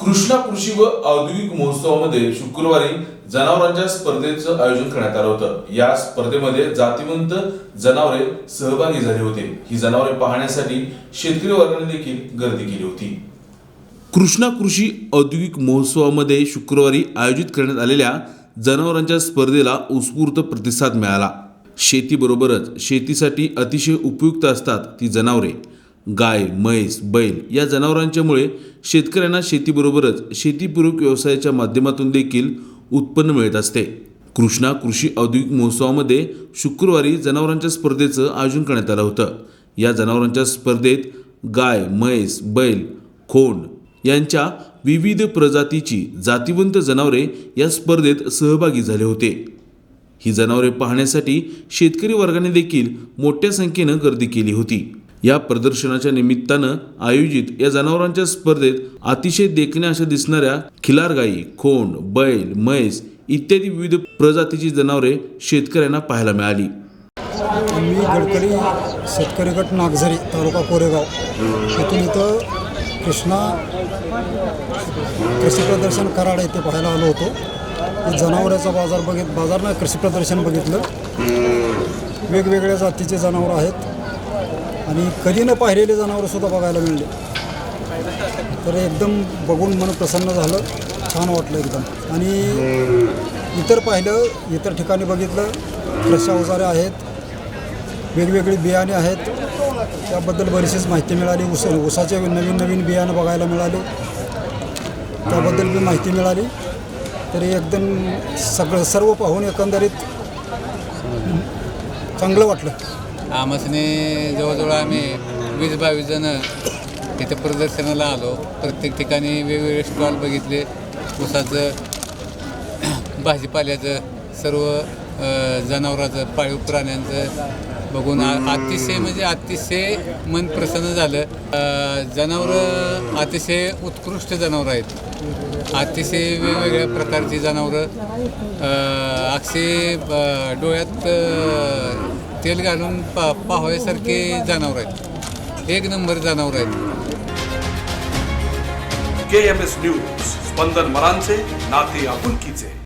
कृष्णा कृषी व औद्योगिक महोत्सवामध्ये शुक्रवारी जनावरांच्या स्पर्धेचं आयोजन करण्यात आलं होतं. या स्पर्धेमध्ये जातीवंत जनावरे सहभागी झाले होते. ही जनावरे पाहण्यासाठी शेतकरी वर्गाने देखील गर्दी केली होती. कृष्णा कृषी औद्योगिक महोत्सवामध्ये शुक्रवारी आयोजित करण्यात आलेल्या जनावरांच्या स्पर्धेला उत्स्फूर्त प्रतिसाद मिळाला. शेतीबरोबरच शेतीसाठी अतिशय उपयुक्त असतात ती जनावरे. गाय म्हैस बैल या जनावरांच्यामुळे शेतकऱ्यांना शेतीबरोबरच शेतीपूरक व्यवसायाच्या माध्यमातून देखील उत्पन्न मिळत असते. कृष्णा कृषी औद्योगिक महोत्सवामध्ये शुक्रवारी जनावरांच्या स्पर्धेचं आयोजन करण्यात आलं होतं. या जनावरांच्या स्पर्धेत गाय म्हैस बैल खोंड यांच्या विविध प्रजातीची जातिवंत जनावरे या स्पर्धेत सहभागी झाले होते. ही जनावरे पाहण्यासाठी शेतकरी वर्गाने देखील मोठ्या संख्येनं गर्दी केली होती. या प्रदर्शनाच्या निमित्तानं आयोजित या जनावरांच्या स्पर्धेत अतिशय देखण्या अशा दिसणाऱ्या खिलार गायी खोंड बैल म्हैस इत्यादी विविध प्रजातीची जनावरे शेतकऱ्यांना पाहायला मिळाली. मी गडकरी शेतकरी गट नागझरी तालुका कोरेगाव. तिथून इथं कृष्णा कृषी प्रदर्शन कराड येथे पाहायला आलो होतो. जनावरांचा बाजार बघित बाजार नाही कृषी प्रदर्शन बघितलं. वेगवेगळ्या जातीचे जनावरं आहेत. आणि कधी न पाहिलेले जनावरंसुद्धा बघायला मिळले. तर एकदम बघून मन प्रसन्न झालं. छान वाटलं एकदम. आणि इतर पाहिलं इतर ठिकाणी बघितलं कृषी अवजारे आहेत वेगवेगळी बियाणे आहेत. त्याबद्दल बरीचशीच माहिती मिळाली. उस उसाचे नवीन नवीन बियाणं बघायला मिळाले. त्याबद्दल बी माहिती मिळाली. तरी एकदम सगळं सर्व पाहून एकंदरीत चांगलं वाटलं. आमसने जवळजवळ आम्ही वीस बावीस जण तिथे प्रदर्शनाला आलो. प्रत्येक ठिकाणी वेगवेगळे स्टॉल बघितले. ऊसाचं भाजीपाल्याचं सर्व जनावराचं पाळीव प्राण्यांचं बघून अतिशय म्हणजे अतिशय मन प्रसन्न झालं. जनावरं अतिशय उत्कृष्ट जनावरं आहेत. अतिशय वेगवेगळ्या प्रकारची जनावरं अक्षय ब- डोळ्यात तेल घालून पा पाहाव्यासारखे जनावर आहेत. एक नंबर जनावर आहेत. के एम एस न्यूज स्पंदन मरांचे नाते आपुलकीचे.